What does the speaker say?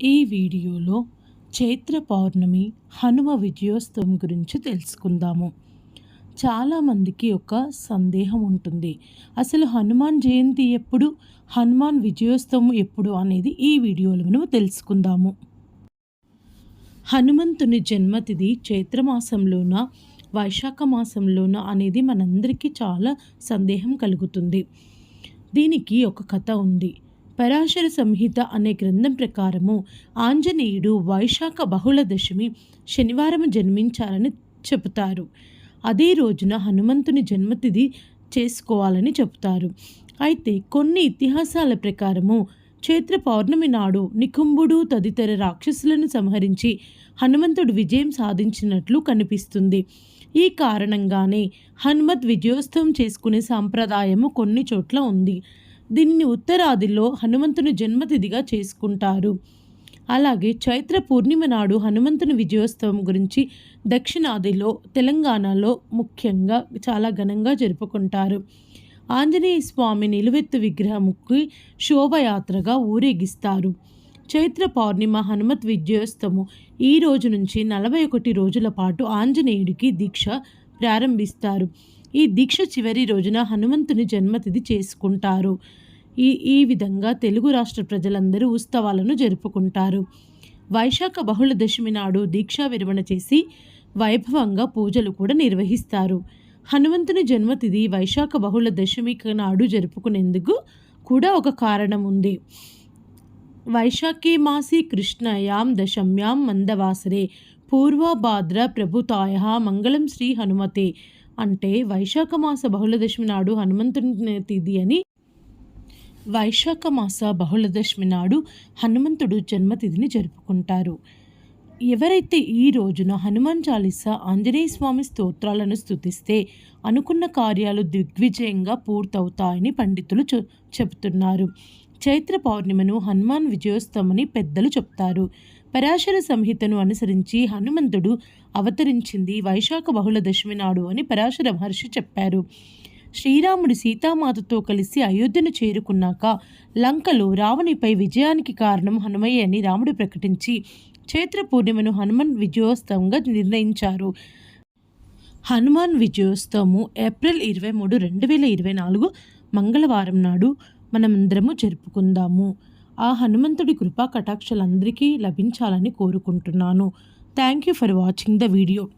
ఈ వీడియోలో చైత్ర పౌర్ణమి హనుమ విజయోత్సవం గురించి తెలుసుకుందాము. చాలామందికి ఒక సందేహం ఉంటుంది. అసలు హనుమాన్ జయంతి ఎప్పుడు హనుమాన్ విజయోత్సవం ఎప్పుడు అనేది ఈ వీడియోలో మనం తెలుసుకుందాము. హనుమంతుని జన్మతిథి చైత్రమాసంలోన వైశాఖ మాసంలోన అనేది మనందరికీ చాలా సందేహం కలుగుతుంది. దీనికి ఒక కథ ఉంది. పరాశర సంహిత అనే గ్రంథం ప్రకారము ఆంజనేయుడు వైశాఖ బహుళ దశమి శనివారం జన్మించాలని చెబుతారు. అదే రోజున హనుమంతుని జన్మతిథి చేసుకోవాలని చెబుతారు. అయితే కొన్ని ఇతిహాసాల ప్రకారము చైత్ర పౌర్ణమి నాడు నికుంభుడు తదితర రాక్షసులను సంహరించి హనుమంతుడు విజయం సాధించినట్లు కనిపిస్తుంది. ఈ కారణంగానే హనుమత్ విజయోత్సవం చేసుకునే సాంప్రదాయము కొన్ని చోట్ల ఉంది. దీనిని ఉత్తరాదిలో హనుమంతుని జన్మతిథిగా చేసుకుంటారు. అలాగే చైత్ర పూర్ణిమ నాడు హనుమంతుని విజయోత్సవం గురించి దక్షిణాదిలో తెలంగాణలో ముఖ్యంగా చాలా ఘనంగా జరుపుకుంటారు. ఆంజనేయ స్వామి నిలువెత్తు విగ్రహముకి శోభయాత్రగా ఊరేగిస్తారు. చైత్ర పౌర్ణిమ హనుమత్ విజయోత్సవము ఈ రోజు నుంచి నలభై ఒకటి రోజుల పాటు ఆంజనేయుడికి దీక్ష ప్రారంభిస్తారు. ఈ దీక్ష చివరి రోజున హనుమంతుని జన్మతిథి చేసుకుంటారు. ఈ ఈ విధంగా తెలుగు రాష్ట్ర ప్రజలందరూ ఉత్సవాలను జరుపుకుంటారు. వైశాఖ బహుళ దశమి నాడు దీక్షా విరమణ చేసి వైభవంగా పూజలు కూడా నిర్వహిస్తారు. హనుమంతుని జన్మతిథి వైశాఖ బహుళ దశమి నాడు జరుపుకునేందుకు కూడా ఒక కారణం ఉంది. వైశాఖీ మాసి కృష్ణయాం దశమ్యాం మందవాసరే. పూర్వభాద్ర ప్రభుతాయ మంగళం శ్రీ హనుమతే. అంటే వైశాఖ మాస బహుళదశమి నాడు హనుమంతుని తిథి అని వైశాఖ మాస బహుళదశమి నాడు హనుమంతుడు జన్మతిథిని జరుపుకుంటారు. ఎవరైతే ఈ రోజున హనుమాన్ చాలీసా ఆంజనేయ స్వామి స్తోత్రాలను స్థుతిస్తే అనుకున్న కార్యాలు దిగ్విజయంగా పూర్తవుతాయని పండితులు చెబుతున్నారు. చైత్ర పౌర్ణిమను హనుమాన్ విజయోత్సవమని పెద్దలు చెప్తారు. పరాశర సంహితను అనుసరించి హనుమంతుడు అవతరించింది వైశాఖ బహుళ దశమి నాడు అని పరాశర మహర్షి చెప్పారు. శ్రీరాముడు సీతామాతతో కలిసి అయోధ్యను చేరుకున్నాక లంకలో రావణిపై విజయానికి కారణం హనుమయ్య అని రాముడు ప్రకటించి చైత్ర పూర్ణిమను హనుమాన్ విజయోత్సవంగా నిర్ణయించారు. హనుమాన్ విజయోత్సవము ఏప్రిల్ ఇరవై మూడు రెండు వేల ఇరవై నాలుగు మంగళవారం నాడు మనమందరము జరుపుకుందాము. ఆ హనుమంతుడి కృపా కటాక్షలందరికీ లభించాలని కోరుకుంటున్నాను. Thank you for watching the video